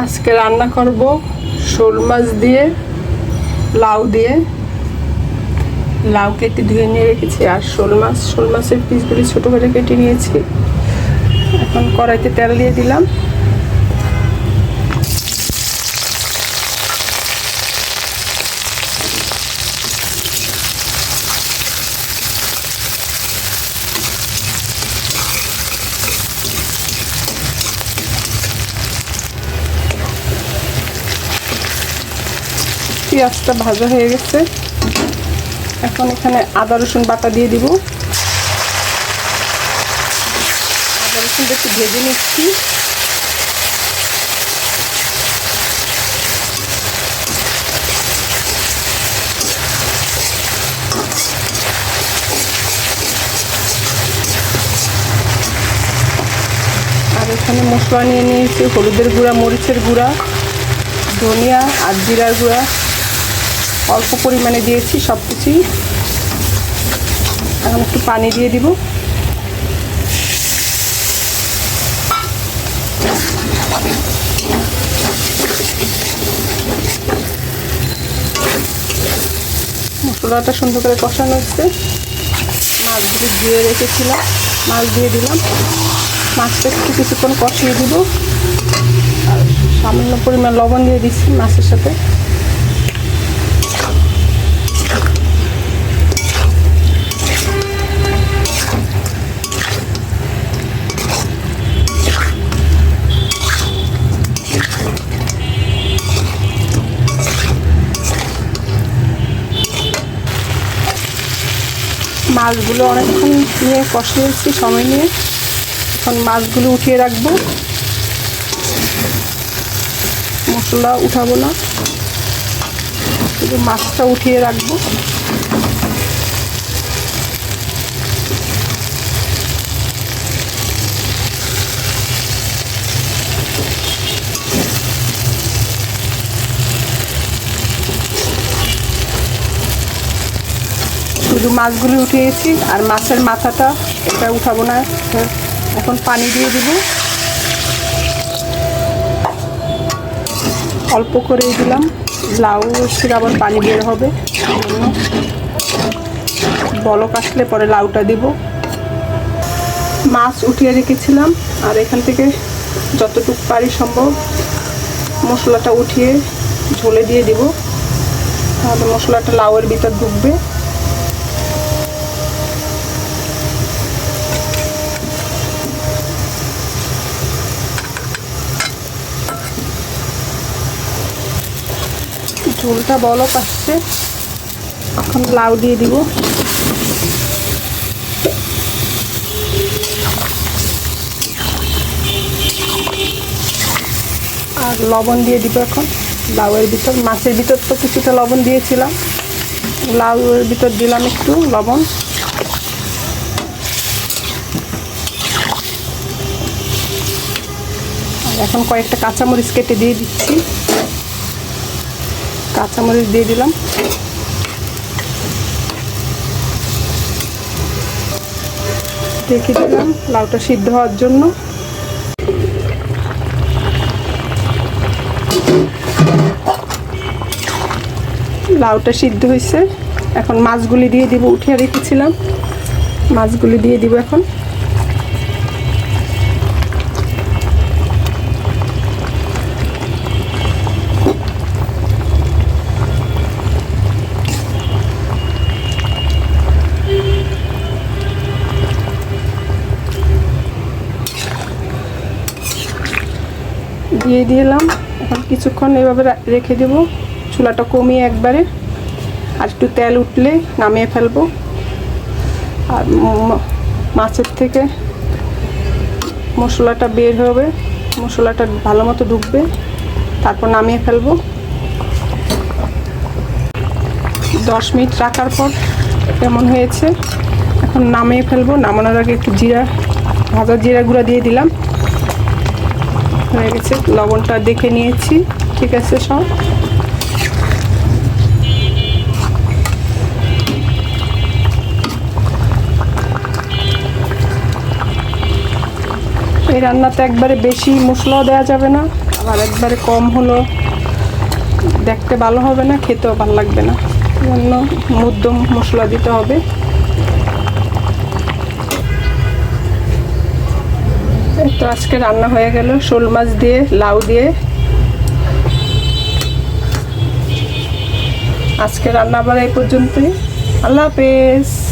আজকে রান্না করব শোল মাছ দিয়ে, লাউ দিয়ে। লাউ কেটে ধুয়ে নিয়ে রেখেছি, আর শোল মাছ, শোল মাছের পিসগুলি ছোটো করে কেটে নিয়েছি। এখন কড়াইতে তেল দিয়ে দিলাম। পেঁয়াজটা ভাজা হয়ে গেছে। এখন এখানে আদা, রসুন বাটা দিয়ে দিব। আদা রসুনটা একটু ভেজে নিচ্ছি। এখানে মশলা নিয়ে নিয়েছি, হলুদের গুঁড়া, মরিচের গুঁড়া, ধনিয়া আর জিরার গুঁড়া। অল্প পরিমাণে দিয়েছি সব কিছুই এখন একটু পানি দিয়ে দিব। মশলাটা সুন্দর করে কষানো হচ্ছে। মাছগুলি ধুয়ে রেখেছিলাম, মাছ দিয়ে দিলাম। মাছটা একটু কিছুক্ষণ কষিয়ে দিব। আর সামান্য পরিমাণ লবণ দিয়ে দিচ্ছি মাছের সাথে। মাছগুলো অনেকক্ষণ নিয়ে কষিয়েছি সময় নিয়ে। এখন মাছগুলো উঠিয়ে রাখব। মশলা উঠাবো না। শুধু মাছটা উঠিয়ে রাখব। শুধু মাছগুলি উঠিয়েছি আর মাছের মাথাটা এটা উঠাবো না। এখন পানি দিয়ে দিব। অল্প করে দিলাম। লাউ থেকে আবার পানি বের হবে। বলক আসলে পরে লাউটা দিব। মাছ উঠিয়ে রেখেছিলাম আর এখান থেকে যতটুকু পারি সম্ভব মশলাটা উঠিয়ে ঝোলে দিয়ে দিব। তাহলে মশলাটা লাউয়ের ভিতর ঢুকবে। ঝোলটা বলক আসছে। এখন লাউ দিয়ে দিব। আর লবণ দিয়ে দিব এখন। লাউয়ের ভিতর, মাছের ভিতর তো কিছুটা লবণ দিয়েছিলাম। লাউয়ের ভিতর দিলাম একটু লবণ। এখন কয়েকটা কাঁচামরিচ কেটে দিয়ে দিচ্ছি। কাঁচামরিচ দিয়ে দিলাম। রেখে দিলাম, লাউটা সিদ্ধ হওয়ার জন্য। লাউটা সিদ্ধ হয়েছে। এখন মাছগুলি দিয়ে দিব, উঠিয়ে রেখেছিলাম। মাছগুলি দিয়ে দিব এখন। দিয়ে দিলাম। এখন কিছুক্ষণ এভাবে রেখে দেব। চুলাটা কমিয়ে একবারে। আর একটু তেল উঠলে নামিয়ে ফেলব। আর মাছের থেকে মশলাটা বের হবে। মশলাটা ভালো মতো ঢুকবে তারপর নামিয়ে ফেলব। দশ মিনিট রাখার পর কেমন হয়েছে? এখন নামিয়ে ফেলব। নামানোর আগে একটু জিরা, ভাজা জিরা গুঁড়া দিয়ে দিলাম। হয়ে গেছে। লবণটা দেখে নিয়েছি। ঠিক আছে সব? এই রান্নাতে একবারে বেশি মশলাও দেওয়া যাবে না, আবার একবারে কম হলো। দেখতে ভালো হবে না, খেতেও ভালো লাগবে না। জন্য মধ্যম মশলা দিতে হবে। তো আজকে রান্না হয়ে গেল। শোল মাছ দিয়ে, লাউ দিয়ে। আজকে রান্না আবার এই পর্যন্তই। আল্লাহ হাফেজ।